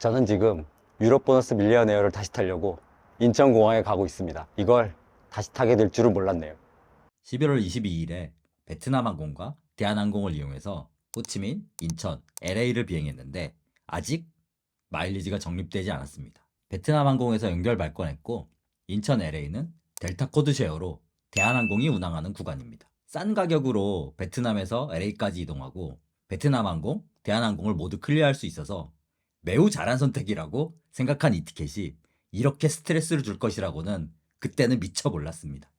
저는 지금 유럽 보너스 밀리언 에어를 다시 타려고 인천공항에 가고 있습니다. 이걸 다시 타게 될 줄은 몰랐네요. 11월 22일에 베트남 항공과 대한항공을 이용해서 호치민, 인천, LA를 비행했는데 아직 마일리지가 적립되지 않았습니다. 베트남 항공에서 연결 발권했고 인천 LA는 델타 코드 쉐어로 대한항공이 운항하는 구간입니다. 싼 가격으로 베트남에서 LA까지 이동하고 베트남 항공, 대한항공을 모두 클리어할 수 있어서 매우 잘한 선택이라고 생각한 이 티켓이 이렇게 스트레스를 줄 것이라고는 그때는 미처 몰랐습니다.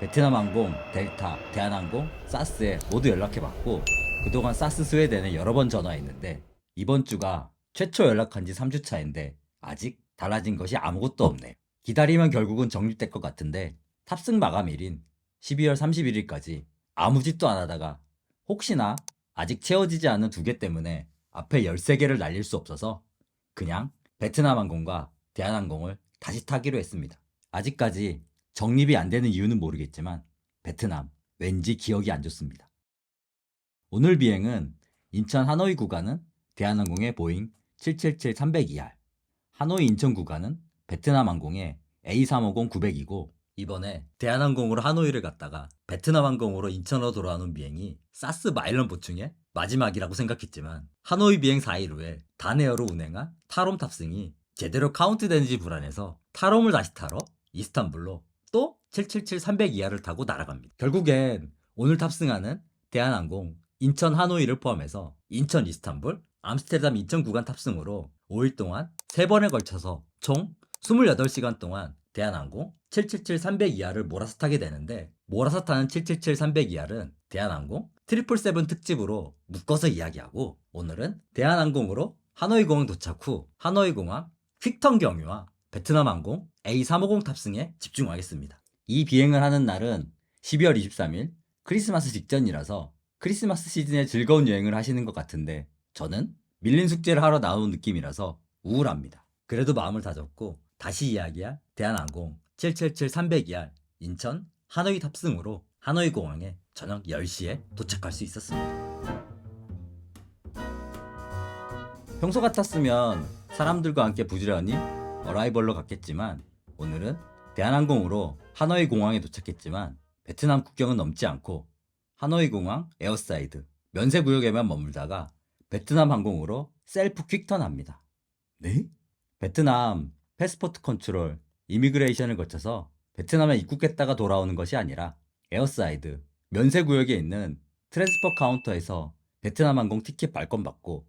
베트남 항공, 델타, 대한항공, 사스에 모두 연락해봤고 그동안 사스 스웨덴에 여러 번 전화했는데 이번 주가 최초 연락한 지 3주 차인데 아직 달라진 것이 아무것도 없네요. 기다리면 결국은 정립될 것 같은데 탑승 마감일인 12월 31일까지 아무 짓도 안 하다가 혹시나 아직 채워지지 않은 두 개 때문에 앞에 13개를 날릴 수 없어서 그냥 베트남 항공과 대한항공을 다시 타기로 했습니다. 아직까지 정립이 안 되는 이유는 모르겠지만 베트남 왠지 기억이 안 좋습니다. 오늘 비행은 인천 하노이 구간은 대한항공의 보잉 777-302R, 하노이 인천 구간은 베트남 항공의 A350-900이고 이번에 대한항공으로 하노이를 갔다가 베트남 항공으로 인천으로 돌아오는 비행이 사스 마일런 보충의 마지막이라고 생각했지만 하노이 비행 4일 후에 다네어로 운행한 타롬 탑승이 제대로 카운트되는지 불안해서 타롬을 다시 타러 이스탄불로 또 777-302R을 타고 날아갑니다. 결국엔 오늘 탑승하는 대한항공 인천 하노이를 포함해서 인천 이스탄불, 암스테르담 인천 구간 탑승으로 5일 동안 3번에 걸쳐서 총 28시간 동안 대한항공 777-302R을 몰아서 타게 되는데 몰아서 타는 777-302R은 대한항공 777 특집으로 묶어서 이야기하고 오늘은 대한항공으로 하노이 공항 도착 후 하노이 공항 휙턴 경유와 베트남 항공 A350 탑승에 집중하겠습니다. 이 비행을 하는 날은 12월 23일 크리스마스 직전이라서 크리스마스 시즌에 즐거운 여행을 하시는 것 같은데 저는 밀린 숙제를 하러 나온 느낌이라서 우울합니다. 그래도 마음을 다잡고 다시 이야기할 대한항공 777-302R 인천 하노이 탑승으로 하노이 공항에 저녁 10시에 도착할 수 있었습니다. 평소 같았으면 사람들과 함께 부지런히 어라이벌로 갔겠지만 오늘은 대한항공으로 하노이 공항에 도착했지만 베트남 국경은 넘지 않고 하노이 공항 에어사이드 면세 구역에만 머물다가 베트남 항공으로 셀프 퀵턴합니다. 네? 베트남 패스포트 컨트롤 이미그레이션을 거쳐서 베트남에 입국했다가 돌아오는 것이 아니라 에어사이드 면세 구역에 있는 트랜스퍼 카운터에서 베트남 항공 티켓 발권 받고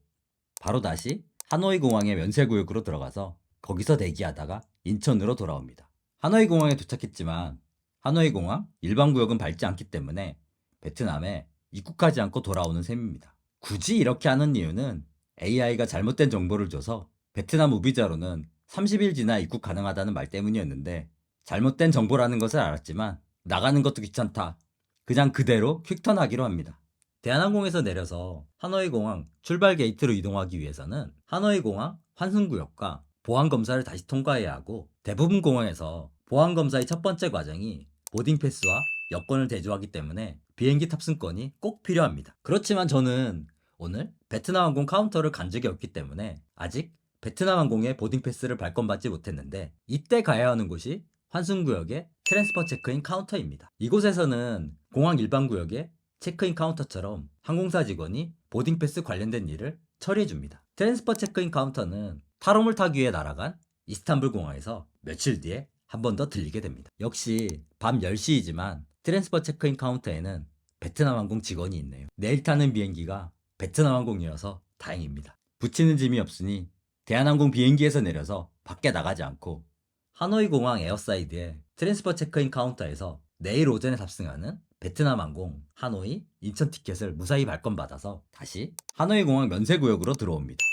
바로 다시 하노이 공항의 면세 구역으로 들어가서 거기서 대기하다가 인천으로 돌아옵니다. 하노이 공항에 도착했지만 하노이 공항 일반 구역은 밟지 않기 때문에 베트남에 입국하지 않고 돌아오는 셈입니다. 굳이 이렇게 하는 이유는 AI가 잘못된 정보를 줘서 베트남 무비자로는 30일 지나 입국 가능하다는 말 때문이었는데 잘못된 정보라는 것을 알았지만 나가는 것도 귀찮다. 그냥 그대로 퀵턴하기로 합니다. 대한항공에서 내려서 하노이 공항 출발 게이트로 이동하기 위해서는 하노이 공항 환승구역과 보안 검사를 다시 통과해야 하고 대부분 공항에서 보안 검사의 첫 번째 과정이 보딩 패스와 여권을 대조하기 때문에 비행기 탑승권이 꼭 필요합니다. 그렇지만 저는 오늘 베트남 항공 카운터를 간 적이 없기 때문에 아직 베트남 항공의 보딩 패스를 발권받지 못했는데 이때 가야 하는 곳이 환승구역의 트랜스퍼 체크인 카운터입니다. 이곳에서는 공항 일반 구역의 체크인 카운터처럼 항공사 직원이 보딩 패스 관련된 일을 처리해 줍니다. 트랜스퍼 체크인 카운터는 타롬을 타기 위해 날아간 이스탄불 공항에서 며칠 뒤에 한 번 더 들리게 됩니다. 역시 밤 10시이지만 트랜스퍼 체크인 카운터에는 베트남 항공 직원이 있네요. 내일 타는 비행기가 베트남 항공이어서 다행입니다. 붙이는 짐이 없으니 대한항공 비행기에서 내려서 밖에 나가지 않고 하노이 공항 에어사이드의 트랜스퍼 체크인 카운터에서 내일 오전에 탑승하는 베트남 항공 하노이 인천 티켓을 무사히 발권받아서 다시 하노이 공항 면세구역으로 들어옵니다.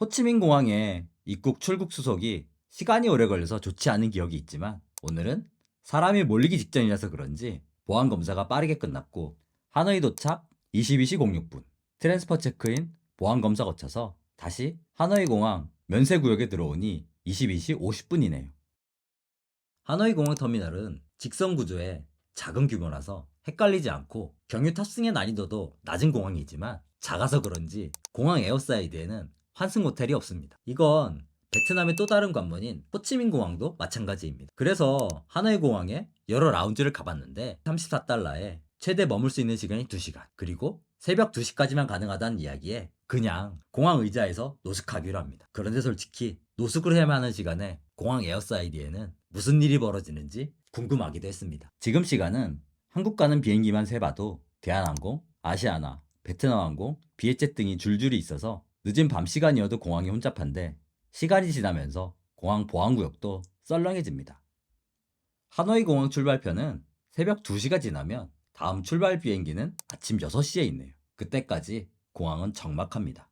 호치민 공항에 입국 출국 수속이 시간이 오래 걸려서 좋지 않은 기억이 있지만 오늘은 사람이 몰리기 직전이라서 그런지 보안 검사가 빠르게 끝났고 하노이 도착 22시 06분 트랜스퍼 체크인 보안 검사 거쳐서 다시 하노이 공항 면세 구역에 들어오니 22시 50분이네요. 하노이 공항 터미널은 직선 구조의 작은 규모라서 헷갈리지 않고 경유 탑승의 난이도도 낮은 공항이지만 작아서 그런지 공항 에어사이드에는 환승 호텔이 없습니다. 이건 베트남의 또 다른 관문인 호치민 공항도 마찬가지입니다. 그래서 하노이 공항에 여러 라운지를 가봤는데 34달러에 최대 머물 수 있는 시간이 2시간 그리고 새벽 2시까지만 가능하다는 이야기에 그냥 공항 의자에서 노숙하기로 합니다. 그런데 솔직히 노숙을 해야만 하는 시간에 공항 에어사이드에는 무슨 일이 벌어지는지 궁금하기도 했습니다. 지금 시간은 한국 가는 비행기만 세봐도 대한항공, 아시아나, 베트남항공, 비에젯 등이 줄줄이 있어서 늦은 밤 시간이어도 공항이 혼잡한데 시간이 지나면서 공항 보안구역도 썰렁해집니다. 하노이 공항 출발편은 새벽 2시가 지나면 다음 출발 비행기는 아침 6시에 있네요. 그때까지 공항은 적막합니다.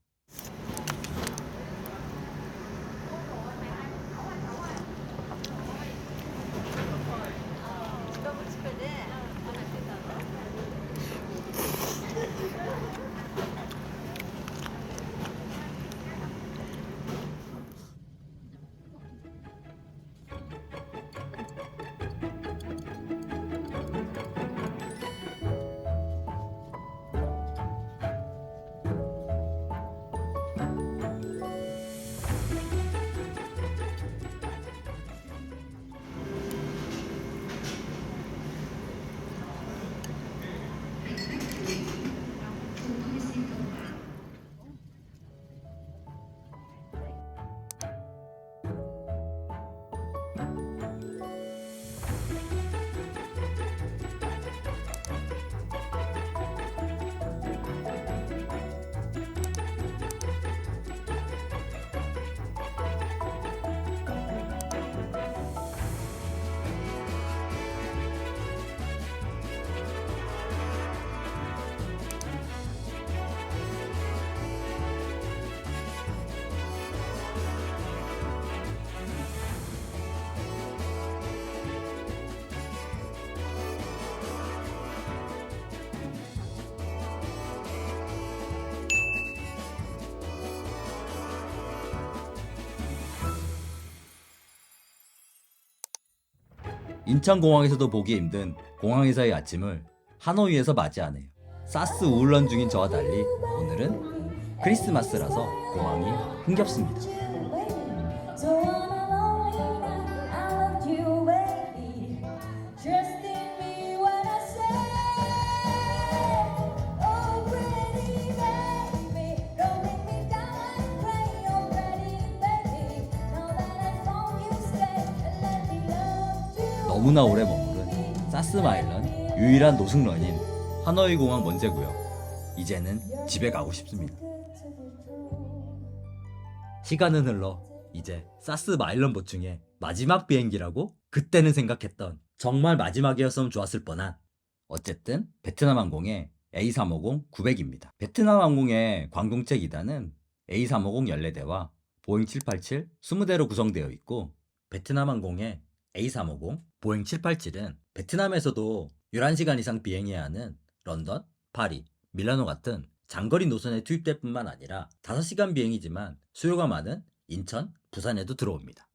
인천공항에서도 보기 힘든 공항에서의 아침을 하노이에서 맞이하네요. 사스 우울런 중인 저와 달리 오늘은 크리스마스라서 공항이 흥겹습니다. 너무나 오래 머무른 사스마일런 유일한 노숙런인 하노이 공항 먼제고요. 이제는 집에 가고 싶습니다. 시간은 흘러 이제 사스 마일런 보충의 마지막 비행기라고 그때는 생각했던 정말 마지막이었으면 좋았을 뻔한 어쨌든 베트남 항공의 A350 900입니다. 베트남 항공의 관공체 기단은 A350 14대와 보잉 787 20대로 구성되어 있고 베트남 항공의 A350, 보잉 787은 베트남에서도 11시간 이상 비행해야 하는 런던, 파리, 밀라노 같은 장거리 노선에 투입될 뿐만 아니라 5시간 비행이지만 수요가 많은 인천, 부산에도 들어옵니다.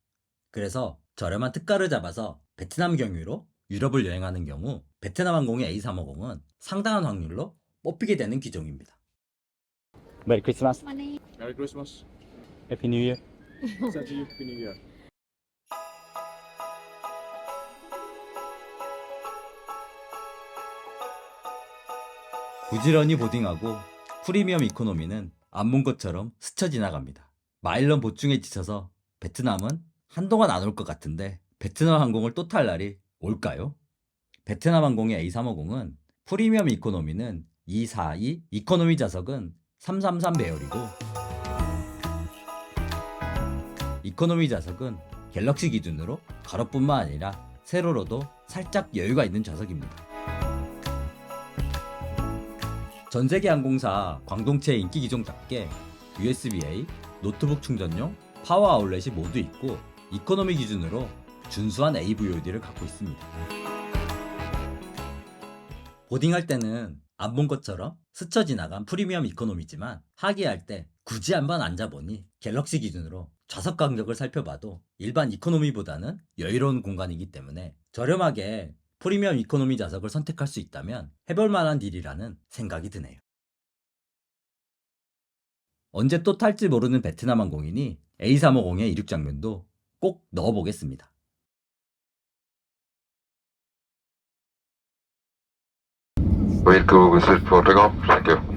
그래서 저렴한 특가를 잡아서 베트남 경유로 유럽을 여행하는 경우 베트남 항공의 A350은 상당한 확률로 뽑히게 되는 기종입니다. 메리 크리스마스, Money. Merry Christmas. 해피 뉴 이어. You. Happy New 부지런히 보딩하고 프리미엄 이코노미는 안 본 것처럼 스쳐 지나갑니다. 마일런 보충에 지쳐서 베트남은 한동안 안 올 것 같은데 베트남 항공을 또 탈 날이 올까요? 베트남 항공의 A350은 프리미엄 이코노미는 242, 이코노미 좌석은 333 배열이고 이코노미 좌석은 갤럭시 기준으로 가로뿐만 아니라 세로로도 살짝 여유가 있는 좌석입니다. 전 세계 항공사 광동체 인기 기종답게 USB-A, 노트북 충전용, 파워 아울렛이 모두 있고 이코노미 기준으로 준수한 AVOD를 갖고 있습니다. 보딩할 때는 안 본 것처럼 스쳐 지나간 프리미엄 이코노미지만 하기할 때 굳이 한번 앉아보니 갤럭시 기준으로 좌석 간격을 살펴봐도 일반 이코노미보다는 여유로운 공간이기 때문에 저렴하게 프리미엄 이코노미 좌석을 선택할 수 있다면 해볼 만한 딜이라는 생각이 드네요. 언제 또 탈지 모르는 베트남 항공인이 A350의 이륙 장면도 꼭 넣어보겠습니다. Takeoff. Thank you.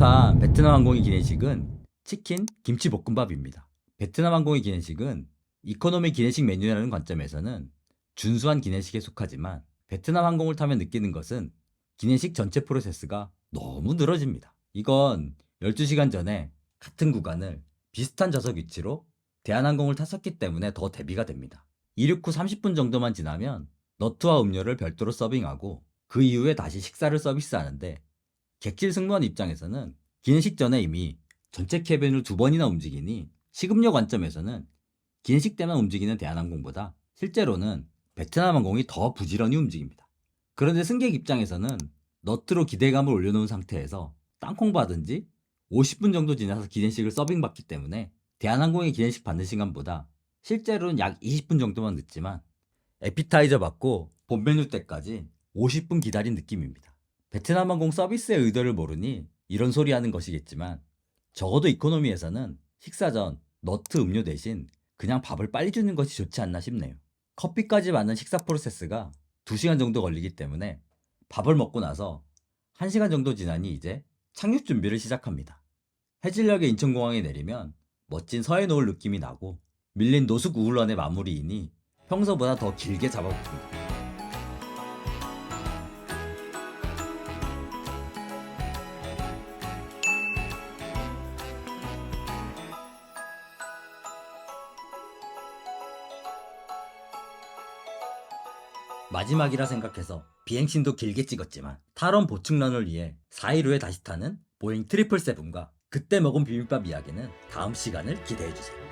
선택한 베트남 항공의 기내식은 치킨 김치볶음밥입니다. 베트남 항공의 기내식은 이코노미 기내식 메뉴라는 관점에서는 준수한 기내식에 속하지만 베트남 항공을 타면 느끼는 것은 기내식 전체 프로세스가 너무 늘어집니다. 이건 12시간 전에 같은 구간을 비슷한 좌석 위치로 대한항공을 탔었기 때문에 더 대비가 됩니다. 이륙 후 30분 정도만 지나면 너트와 음료를 별도로 서빙하고 그 이후에 다시 식사를 서비스하는데 객실 승무원 입장에서는 기내식 전에 이미 전체 캐빈을 두 번이나 움직이니 식음료 관점에서는 기내식 때만 움직이는 대한항공보다 실제로는 베트남 항공이 더 부지런히 움직입니다. 그런데 승객 입장에서는 너트로 기대감을 올려놓은 상태에서 땅콩 받은지 50분 정도 지나서 기내식을 서빙받기 때문에 대한항공의 기내식 받는 시간보다 실제로는 약 20분 정도만 늦지만 에피타이저 받고 본 메뉴 때까지 50분 기다린 느낌입니다. 베트남 항공 서비스의 의도를 모르니 이런 소리 하는 것이겠지만 적어도 이코노미에서는 식사 전 너트 음료 대신 그냥 밥을 빨리 주는 것이 좋지 않나 싶네요. 커피까지 맞는 식사 프로세스가 2시간 정도 걸리기 때문에 밥을 먹고 나서 1시간 정도 지나니 이제 착륙 준비를 시작합니다. 해질녘에 인천공항에 내리면 멋진 서해 노을 느낌이 나고 밀린 노숙 우울런의 마무리이니 평소보다 더 길게 잡아봅니다. 마지막이라 생각해서 비행신도 길게 찍었지만 탈원 보충런을 위해 4일 후에 다시 타는 보잉 777과 그때 먹은 비빔밥 이야기는 다음 시간을 기대해주세요.